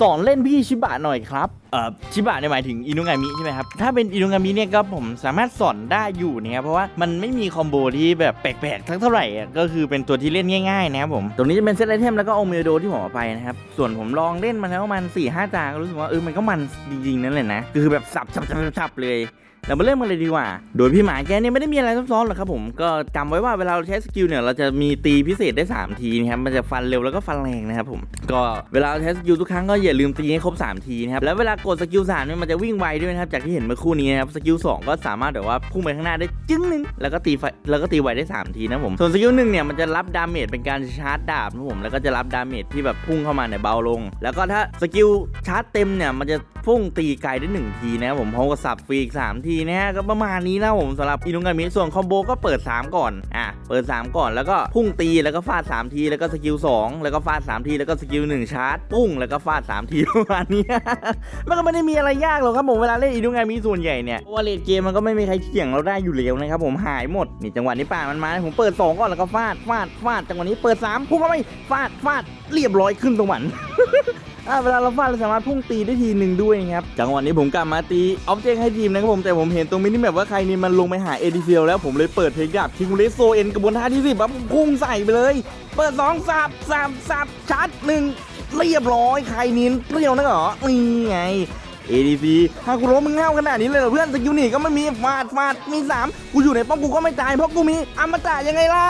สอนเล่นพี่ชิบะหน่อยครับ ชิบะเนี่ยหมายถึงอินุงามิใช่ไหมครับ ถ้าเป็นอินุงามิเนี่ยก็ผมสามารถสอนได้อยู่นะครับ เพราะว่ามันไม่มีคอมโบที่แบบแปลกๆทั้งเท่าไหร่ก็คือเป็นตัวที่เล่นง่ายๆนะครับผม ตรงนี้จะเป็นเซตไอเทมแล้วก็โอเมโดที่ผมเอาไปนะครับ ส่วนผมลองเล่นมาแล้วมัน4ี่ห้าจาก็รู้สึกว่าเออมันก็มันจริงๆนั่นแหละนะ คือแบบสับสับสับสับเลยเรามาเริ่มกันเลยดีกว่า โดยพี่หมาแกเนี่ยไม่ได้มีอะไรซับซ้อนหรอกครับผม ก็จำไว้ว่าเวลาเราใช้สกิลเนี่ยเราจะมีตีพิเศษได้ 3 ทีนะครับ มันจะฟันเร็วแล้วก็ฟันแรงนะครับผม ก็เวลาเราใช้สกิลทุกครั้งก็อย่าลืมตีให้ครบ 3 ทีนะครับ แล้วเวลากดสกิล3เนี่ยมันจะวิ่งไวด้วยนะครับ จากที่เห็นเมื่อคู่นี้นะครับ สกิล2ก็สามารถแบบว่าพุ่งไปข้างหน้าได้จึ้งหนึง แล้วก็ตีไฟแล้วก็ตีไวได้ 3 ทีนะผม ส่วนสกิลหนึ่งเนี่ยมันจะรับดาเมจเป็นการชาร์จดาบนะผม แล้วก็จะรับดาเมจที่แบบพุ่งเข้ามาเนี่ยเบาลง แล้วก็ถ้าสกิลชาร์จเต็มเนี่ยมันจะพุ่งตีไกลได้หนึ่งทีนะครับผมพร้อมกับสับฟรีอีกสามทีนะฮะก็ประมาณนี้นะผมสำหรับอินุงามิส่วนคอมโบก็เปิด 3 ก่อนอะเปิด 3 ก่อนแล้วก็พุ่งตีแล้วก็ฟาด 3 ทีแล้วก็สกิล2แล้วก็ฟาด 3 ทีแล้วก็สกิล1ชาร์จปุ้งแล้วก็ฟาด 3 ทีประมาณนี้มันก็ไม่ได้มีอะไรยากหรอกครับผมเวลาเล่นอินุงมิส่วนใหญ่เนี่ยว่าเลดเกมมันก็ไม่มีใครเถียงเราได้อยู่แล้วนะครับผมหายหมดนี่จังหวะนี้ป่ามันมาผมเปิด2ก่อนแล้วก็ฟาดฟาดฟาดจังหวะนี้เปิด3พุ่งเข้าไปฟาดฟาดเรียบร้อยขึ้นสวรรค์อ่าเวลาเราฟาดเราสามารถพุ่งตีได้ทีหนึ่งด้วยนะครับจังหวะนี้ผมกลับมาตีออบเจกต์ให้ทีมนะครับผมแต่ผมเห็นตรงมินิแมปว่าใครนี่มันลงไปหาเอดีเซลแล้วผมเลยเปิดเพลงดาบคิงเลสโซเอ็นกระบวนท่าที่สิบครับพุ่งใส่ไปเลย เปิดสองสับสับสับชาร์จหนึ่ง เรียบร้อยใครนินเปรี้ยวนะเหรอนี่ไง ADC ฮาคุโรมึงเห้าขนาดนี้เลยเหรอเพื่อนสกิลหนีก็ไม่มีฟาดฟาดมีสามกูอยู่ในป้อมกูก็ไม่ตายเพราะกูมีอมตะยังไงล่ะ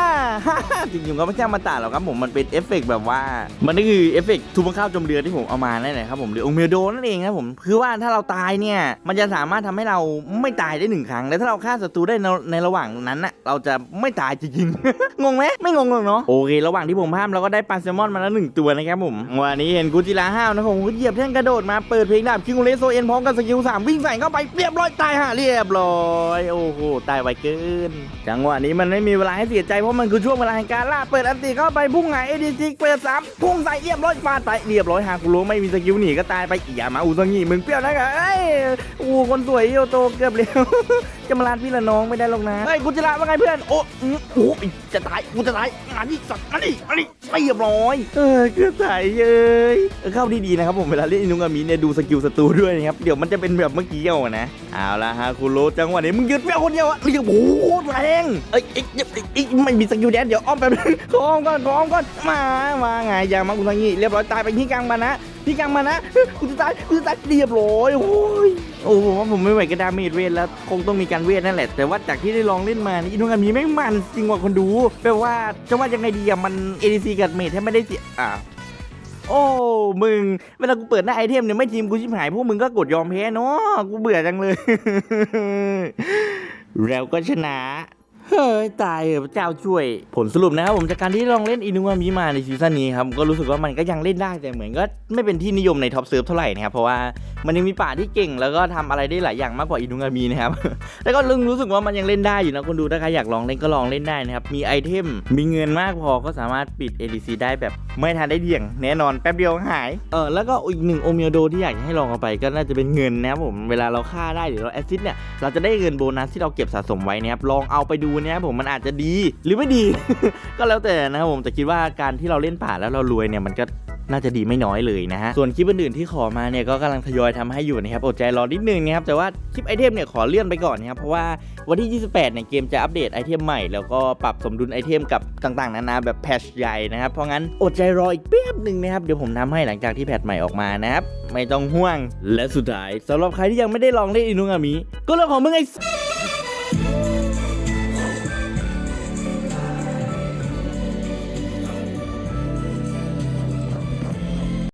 จริงๆก็ไม่ใช่อมตะหรอกครับผมมันเป็นเอฟเฟกต์แบบว่า มันนี่คือเอฟเฟกต์ทุบข้าวจมเรือที่ผมเอามานั่นแหละครับผมหรือองเมโดนั่นเองครับผมคือว่าถ้าเราตายเนี่ยมันจะสามารถทำให้เราไม่ตายได้หนึ่งครั้ง แล้วถ้าเราฆ่าศัตรูได้ในในระหว่างนั้นน่ะเราจะไม่ตายจริงๆงงไหมไม่งงหรอกเนาะโอเค ระหว่างที่ผมพามเราก็ได้ปลาแซลมอนมาแล้วหนึ่งตัวนะครับผมวันนี้เห็นกูจิระห้าวนะผมก็เหยียบแท่งกระโดดมาเปิดเพลงดาบคิงเลโซเอ็นพร้อมกับสกิลสามวิ่งใส่เข้าไปเรียบร้อยตายฮะเรียบร้อยโอ้โหตายไวเกินจังหวะนี้มันไม่มีเวลาให้เสียใจเพราะมันคือช่วงเวลาแห่งการล่าเปิดอันติเข้าไปพุ่งหายเอดีจิเปิดสามพุ่งใส่เรียบร้อยฟาดไปเรียบร้อยหากูรู้ไม่มีสกิลหนีก็ตายไปอย่ามาอูซังีมึงเปรี้ยวนะกะเอ้อูคนสวยโยโตเกือบเร็ว จะมาลานพี่ละน้องไม่ได้หรอกนะเฮ้ยกูจะละว่าไงเพื่อน โอ้อื้อโอ้ยจะตายกูจะตายมาดิสัตว์มาดิมาดิเรียบร้อย เออเกือบตายเย้ยเออเข้าดีๆนะครับผมเวลาเล่นอินุงามิเนี่ยดูสกิลศัตรูด้วยนะครับเดี๋ยวมันจะเป็นแบบเมื่อกี้เอานะเอาละฮะคุณโรจังหวะนี้มึงยึดเปรี้ยวคนเดียวอะเรียกโอ้โหแรงเอ้ยเอ้ยเอ้ยเอ้ยเอ้ยไม่มีสกิลแดนเดี๋ยวอ้อมแป๊บนึงขออ้อมก่อนขออ้อมก่อนมามาไงอย่ามาอุซังีเรียบร้อยตายไปที่กลางมานะ ที่กลางมานะกูจะตายกูจะตายเรียบร้อยโอ้ยโอ้ผมว่าผมไม่ไหวกับดาเมจเวทแล้ว คงต้องมีการเวทนั่นแหละ แต่ว่าจากที่ได้ลองเล่นมานี่อินุงามีไม่งมันจริงกว่าคนดูแปลว่าจะว่ายังไงดีอะมัน ADC กับเมจแทบไม่ได้เสียอ่าโอ้ มึง เวลากูเปิดหน้าไอเทมเนี่ยไม่ทีมกูชิบหายพวกมึงก็กดยอมแพ้เนาะกูเบื่อจังเลย แล้วก็ชนะ ตายเหอพระเจ้าช่วย ผลสรุปนะครับผมจากการที่ลองเล่นอินุมามิมาในซีซั่นนี้ครับก็รู้สึกว่ามันก็ยังเล่นได้แต่เหมือนก็ไม่เป็นที่นิยมในท็อปเซิร์ฟเท่าไหร่นะครับเพราะว่ามันยังมีป่าที่เก่งแล้วก็ทำอะไรได้หลายอย่างมากกว่าอินุงามินะครับแล้วก็ลึงรู้สึกว่ามันยังเล่นได้อยู่นะคนดูถ้าใครอยากลองเล่นก็ลองเล่นได้นะครับมีไอเทมมีเงินมากพอก็สามารถปิด ADC ได้แบบไม่ทันได้เดี่ยงแน่นอนแป๊บเดียวหาย เออแล้วก็อีกหนึ่งโอเมียโดที่อยากให้ลองเอาไปก็น่าจะเป็นเงินนะครับผมเวลาเราฆ่าได้หรือเราแอซซิดเนี่ยเราจะได้เงินโบนัสที่เราเก็บสะสมไว้นะครับลองเอาไปดูนะครับผมมันอาจจะดีหรือไม่ดี ก็แล้วแต่นะครับผมแต่คิดว่าการที่เราเล่นป่าแล้วเรารวยเนี่ยมันก็ น่าจะดีไม่น้อยเลยนะฮะส่วนคลิปอื่นๆที่ขอมาเนี่ยก็กำลังทยอยทำให้อยู่นะครับอดใจรอนิดนึงนะครับแต่ว่าคลิปไอเทมเนี่ยขอเลื่อนไปก่อนนะครับเพราะว่าวันที่ 28เนี่ยเกมจะอัปเดตไอเทมใหม่แล้วก็ปรับสมดุลไอเทมกับต่างๆนานาแบบแพทชใหญ่นะครับเพราะงั้นอดใจรออีกแป๊บหนึ่งนะครับเดี๋ยวผมทำให้หลังจากที่แพทใหม่ออกมานะครับไม่ต้องห่วงและสุดท้ายสำหรับใครที่ยังไม่ได้ลองเล่นอินุงามิก็เรื่องของมึงไอ้